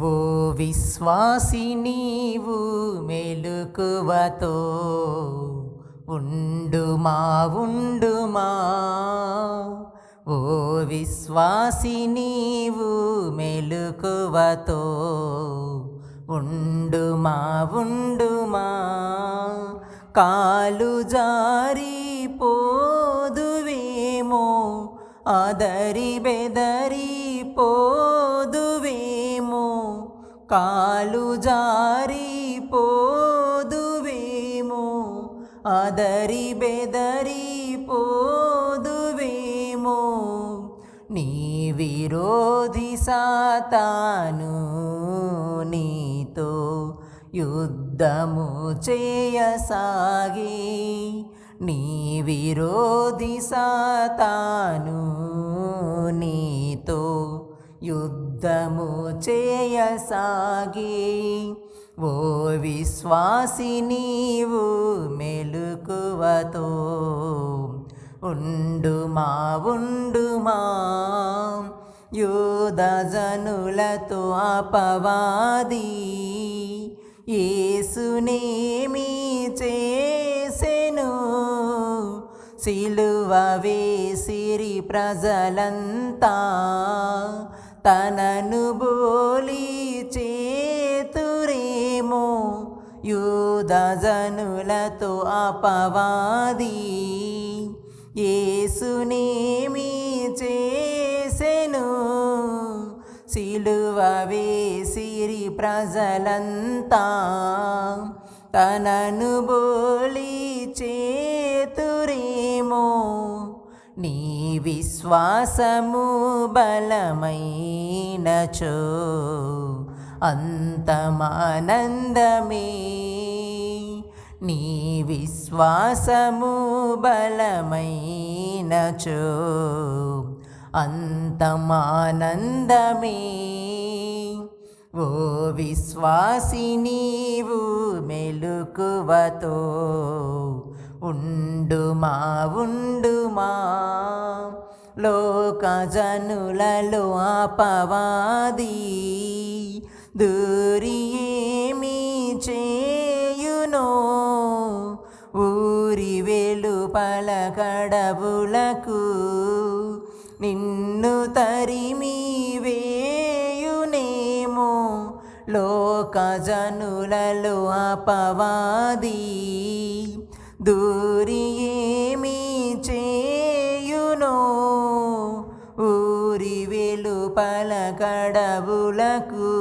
ఓ విశ్వాసి నీవు మెలుకువతో ఉండుమా ఉండుమా ఓ విశ్వాసి నీవు మెలుకువతో ఉండుమా ఉండుమా కాలు జారిపోదువేమో అదరి బెదరి పోదువే కాలు జారిపోదువేమో అదరి బెదరి పోదువేమో నీ విరోధి సాతాను నీతో యుద్ధము చేయసాగి. నీ విరోధి సాతాను నీతో యుద్ధము చేయసాగి ఓ విశ్వాసి నీవు మెలుకువతో ఉండుమా ఉండుమా యోధజనులతో అపవాది యేసునేమి చేసెను. సిలువ వేసిరి ప్రజలంతా తనను బోలి చేతురేమో యూదజనులతో అపవాది. ఏసునేమి చేసెను సిలువ వేసిరి ప్రజలంతా. తనను బోలి చేతురేమో విశ్వాసము బలమైనచో అంతమానందమే. నీ విశ్వాసము బలమైనచో అంతమానందమే. ఓ విశ్వాసి నీవు మెలుకువతో ఉండుమా ఉండుమా? లోకజనులలో అపవాది దూరి ఏమి చేయునో? ఊరి వెలుపల కడవులకు నిన్ను తరిమి వేయునేమో? లోక జనులలో అపవాది దూరి ఏమి చేయునో? ఊరి వెలుపల కడవులకు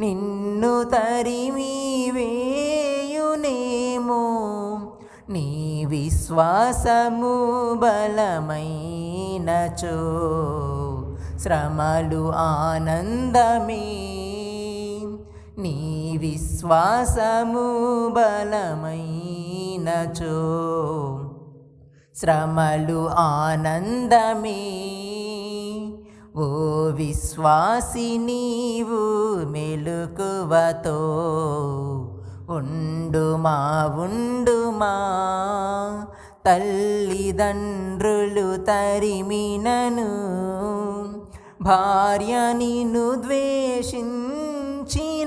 నిన్ను తరిమి వేయునేమో? నీ విశ్వాసము బలమైనచో? శ్రమలు ఆనందమే నీ విశ్వాసము బలమైనచో. శ్రమలు ఆనందమే. ఓ విశ్వాసి నీవు మెలుకువతో ఉండుమా ఉండుమా. తల్లిదండ్రులు తరిమినను భార్య నిన్ను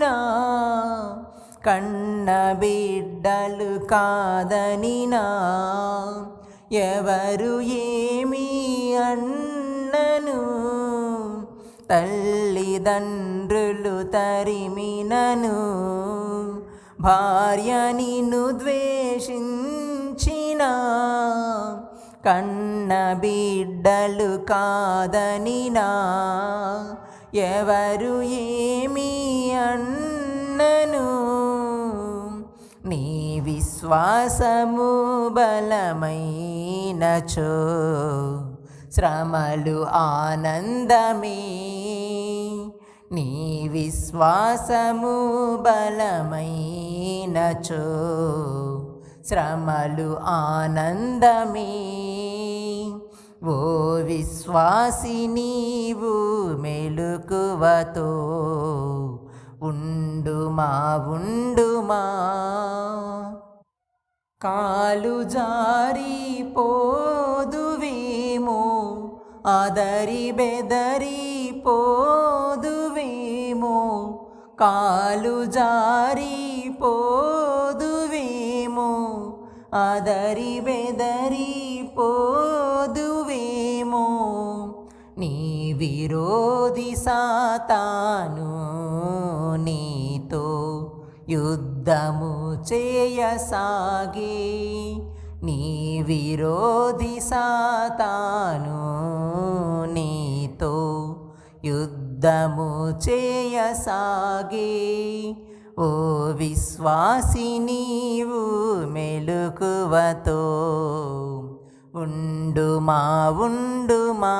కాదనినా కన్న బిడ్డలు కాదనినా ఎవరు ఏమి అన్నను. తల్లిదండ్రులు తరిమినను. భార్య నిన్ను ద్వేషించిన. కన్న బిడ్డలు కాదనినా ఎవరు ఏమి అన్నను? నీ విశ్వాసము బలమైనచో. శ్రమలు ఆనందమే. నీ విశ్వాసము బలమైనచో. శ్రమలు ఆనందమే. ఓ విశ్వాసి నీవు మెలుకువతో ఉండుమా ఉండుమా కాలు జారిపోదువేమో అదరి బెదరి పోదువేమో. కాలు జారిపోదువేమో అదరి బెదరి పో నీ విరోధి సాతాను నీతో యుద్ధము చేయసాగి. నీ విరోధి సాతాను నీతో యుద్ధము చేయసాగి. ఓ విశ్వాసి నీవు మెలుకువతో ఉండుమా ఉండుమా